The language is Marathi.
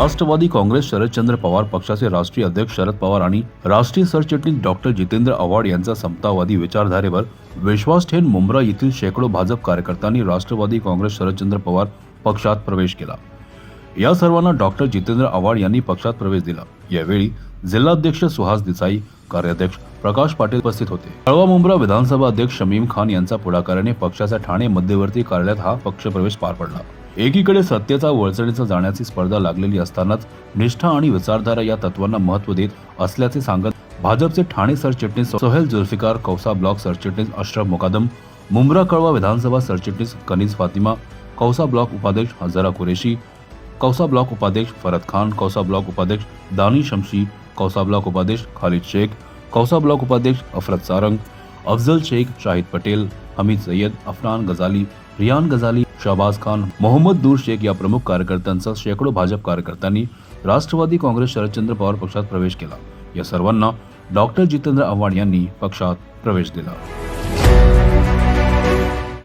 राष्ट्रवादी काँग्रेस शरदचंद्र पवार पक्षाचे राष्ट्रीय अध्यक्ष शरद पवार आणि राष्ट्रीय सरचिटणीस डॉक्टर जितेंद्र आव्हाड यांचा समतावादी विचारधारेवर विश्वास ठेवून मुंब्रा येथील शेकडो भाजप कार्यकर्त्यांनी राष्ट्रवादी काँग्रेस शरदचंद्र पवार पक्षात प्रवेश केला. या सर्वांना डॉक्टर जितेंद्र आव्हाड यांनी पक्षात प्रवेश दिला. यावेळी जिल्हाध्यक्ष सुहास देसाई कार्याध्यक्ष प्रकाश पाटील उपस्थित होते. कळवा मुंब्रा विधानसभा अध्यक्ष शमीम खान यांचा पुढाकाराने पक्षाच्या ठाणे मध्यवर्ती कार्यालयात हा पक्षप्रवेश पार पडला. एकीकडे सत्तेचा वळचणीचा जाण्याची स्पर्धा लागलेली असतानाच निष्ठा आणि विचारधारा या तत्वांना महत्त्व देत असल्याचे सांगत भाजपचे ठाणे सरचिटणीस सोहेल जुल्फिकार कौसा ब्लॉक सरचिटणीस अशरफ मुकादम मुंब्रा कळवा विधानसभा सरचिटणीस कनीज फातिमा कौसा ब्लॉक उपाध्यक्ष हजारा कुरेशी कौसा ब्लॉक उपाध्यक्ष फरद खान कौसा ब्लॉक उपाध्यक्ष दानी शमशी कौसा ब्लॉक उपाध्यक्ष खालिद शेख कौसा ब्लॉक उपाध्यक्ष अफरत सारंग अफजल शेख शाहिद पटेल हमीद सय्यद अफनान गजाली रियान गजाली शहबाज खान मोहम्मद दूर शेख या प्रमुख कार्यकर्त्यांचा शेकडो भाजप कार्यकर्त्यांनी राष्ट्रवादी काँग्रेस शरदचंद्र पवार पक्षात प्रवेश केला. या सर्वांना डॉक्टर जितेंद्र आव्हाड यांनी पक्षात प्रवेश दिला.